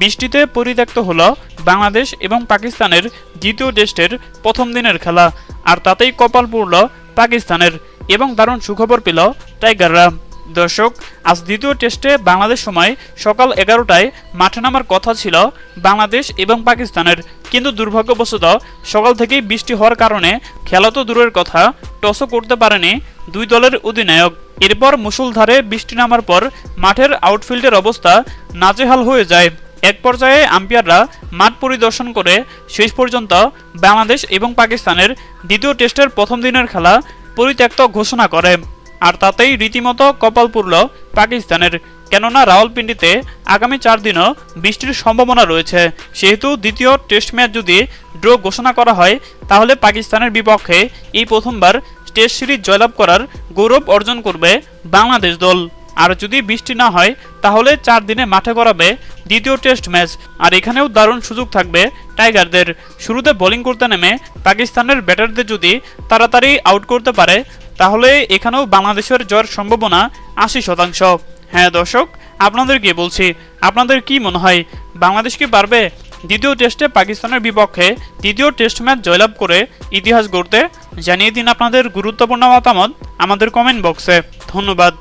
বৃষ্টিতে পরিত্যক্ত হলো বাংলাদেশ এবং পাকিস্তানের দ্বিতীয় টেস্টের প্রথম দিনের খেলা। আর তাতেই কপাল পড়ল পাকিস্তানের এবং দারুণ সুখবর পেল টাইগাররা। দর্শক, আজ দ্বিতীয় টেস্টে বাংলাদেশ সময় সকাল এগারোটায় মাঠে নামার কথা ছিল বাংলাদেশ এবং পাকিস্তানের। কিন্তু দুর্ভাগ্যবশত সকাল থেকেই বৃষ্টি হওয়ার কারণে খেলা তো দূরের কথা, টসও করতে পারেনি দুই দলের অধিনায়ক। এরপর মুসুলধারে বৃষ্টি নামার পর মাঠের আউটফিল্ডের অবস্থা নাজেহাল হয়ে যায়। এক পর্যায়ে আম্পায়াররা মাঠ পরিদর্শন করে শেষ পর্যন্ত বাংলাদেশ এবং পাকিস্তানের দ্বিতীয় টেস্টের প্রথম দিনের খেলা পরিত্যক্ত ঘোষণা করে। আর তাতেই রীতিমতো কপাল পুরল পাকিস্তানের, কেননা রাওয়ালপিন্ডিতে আগামী চার দিনও বৃষ্টির সম্ভাবনা রয়েছে। সেহেতু দ্বিতীয় টেস্ট ম্যাচ যদি ড্র ঘোষণা করা হয়, তাহলে পাকিস্তানের বিপক্ষে এই প্রথমবার টেস্ট সিরিজ জয়লাভ করার গৌরব অর্জন করবে বাংলাদেশ দল। আর যদি বৃষ্টি না হয়, তাহলে চার দিনে মাঠে করাবে দ্বিতীয় টেস্ট ম্যাচ। আর এখানেও দারুণ সুযোগ থাকবে টাইগারদের। শুরুতে বোলিং করতে নেমে পাকিস্তানের ব্যাটারদের যদি তাড়াতাড়ি আউট করতে পারে, তাহলে এখানেও বাংলাদেশের জয়ের সম্ভাবনা আশি শতাংশ। হ্যাঁ দর্শক আপনাদেরকে বলছি? আপনাদের কি মনে হয়? বাংলাদেশ কি পারবে দ্বিতীয় টেস্টে পাকিস্তানের বিপক্ষে দ্বিতীয় টেস্ট ম্যাচ জয়লাভ করে ইতিহাস গড়তে? জানিয়ে দিন আপনাদের গুরুত্বপূর্ণ মতামত আমাদের কমেন্ট বক্সে। ধন্যবাদ।